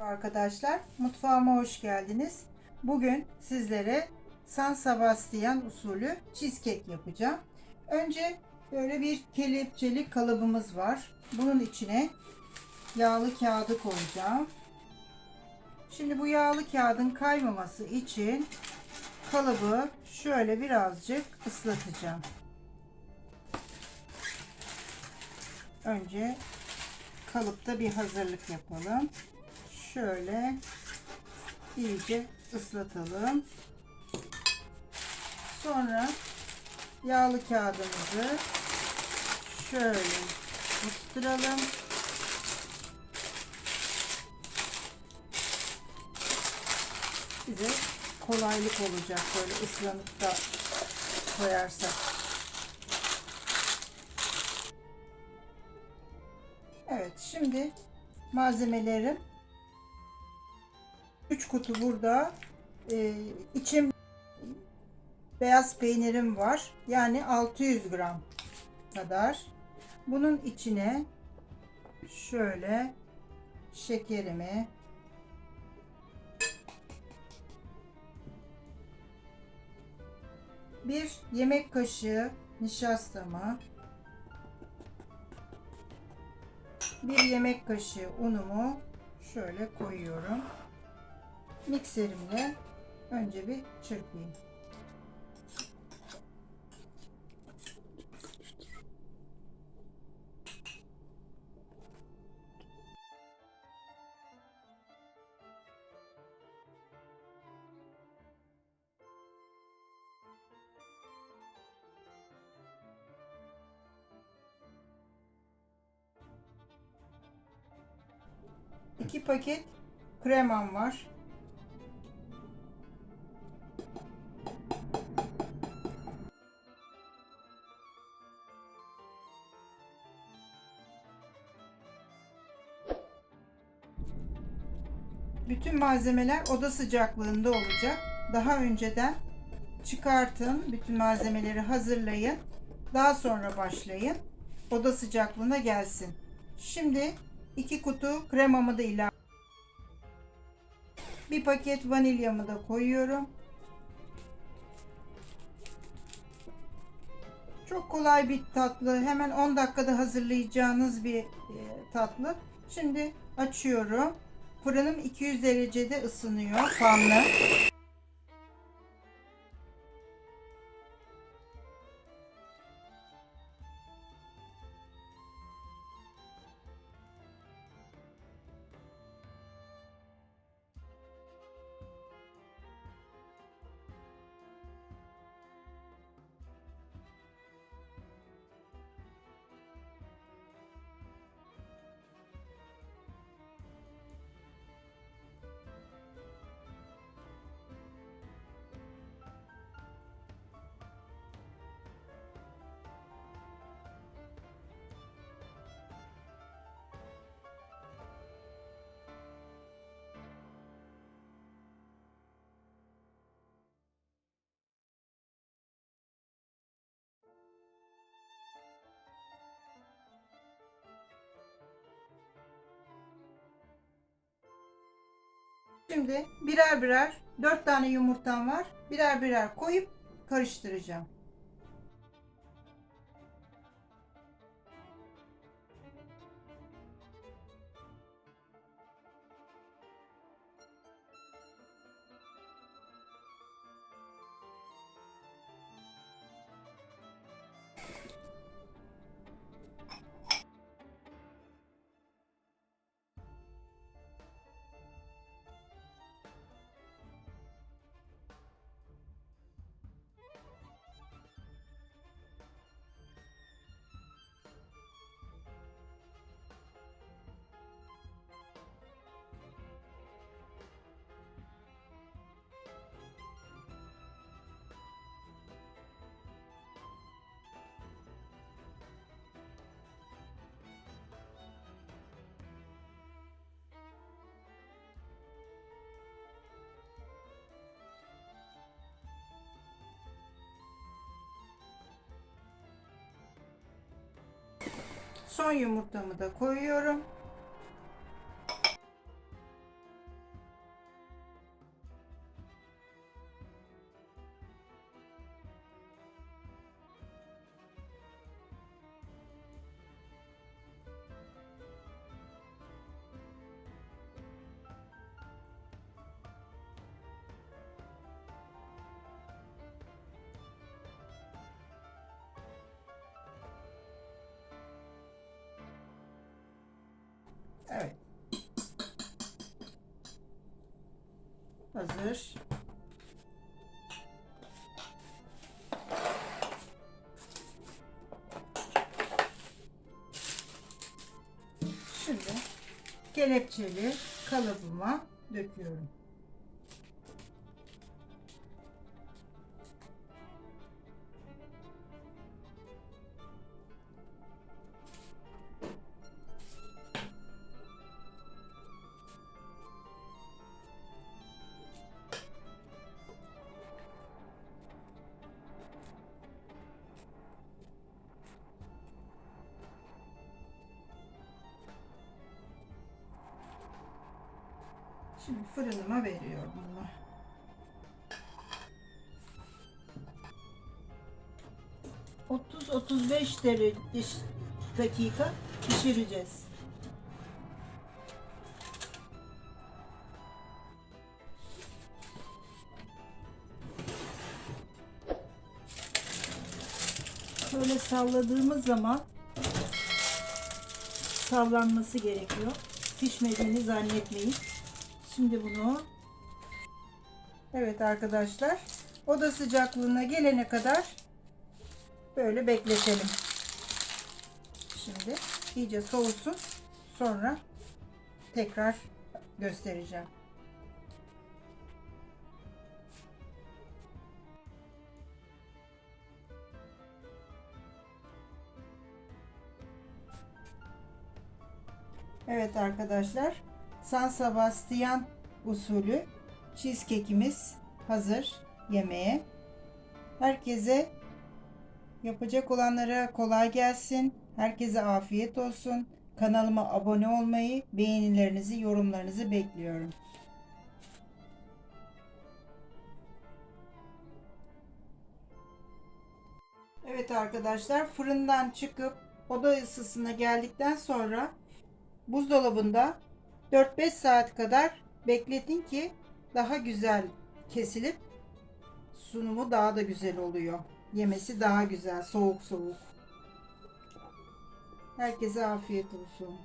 Arkadaşlar mutfağıma hoş geldiniz. Bugün sizlere San Sebastian usulü cheesecake yapacağım. Önce böyle bir kelepçeli kalıbımız var. Bunun içine yağlı kağıdı koyacağım. Şimdi bu yağlı kağıdın kaymaması için kalıbı şöyle birazcık ıslatacağım. Önce kalıpta bir hazırlık yapalım. Şöyle iyice ıslatalım. Sonra yağlı kağıdımızı şöyle tutturalım. Bize kolaylık olacak böyle ıslanıp da koyarsak. Evet şimdi malzemelerim 3 kutu burada. Ee, içim beyaz peynirim var. Yani 600 gram kadar. Bunun içine şöyle şekerimi bir yemek kaşığı nişastamı bir yemek kaşığı unumu şöyle koyuyorum. Mikserimle önce bir çırpayım. İki paket kremam var. Bütün malzemeler oda sıcaklığında olacak. Daha önceden çıkartın, bütün malzemeleri hazırlayın. Daha sonra başlayın. Oda sıcaklığına gelsin. Şimdi iki kutu kremamı da ilave bir paket vanilyamı da koyuyorum. Çok kolay bir tatlı. Hemen 10 dakikada hazırlayacağınız bir e, tatlı. Şimdi açıyorum. Fırınım 200 derecede ısınıyor. Fanlı. Şimdi birer birer 4 tane yumurtam var. Birer birer koyup karıştıracağım. Son yumurtamı da koyuyorum. Hazır. Şimdi kelepçeli kalıbıma döküyorum. Şimdi fırınıma veriyorum bunu. ...30-35 derece dakika pişireceğiz. Şöyle salladığımız zaman sallanması gerekiyor. Pişmediğini zannetmeyin. Şimdi bunu Evet arkadaşlar oda sıcaklığına gelene kadar böyle bekletelim. Şimdi iyice soğusun. Sonra tekrar göstereceğim. Evet arkadaşlar San Sebastian usulü cheesecake'imiz hazır yemeğe. Herkese yapacak olanlara kolay gelsin. Herkese afiyet olsun. Kanalıma abone olmayı, beğenilerinizi, yorumlarınızı bekliyorum. Evet arkadaşlar fırından çıkıp oda ısısına geldikten sonra buzdolabında 4-5 saat kadar bekletin ki daha güzel kesilip sunumu daha da güzel oluyor. Yemesi daha güzel soğuk soğuk. Herkese afiyet olsun.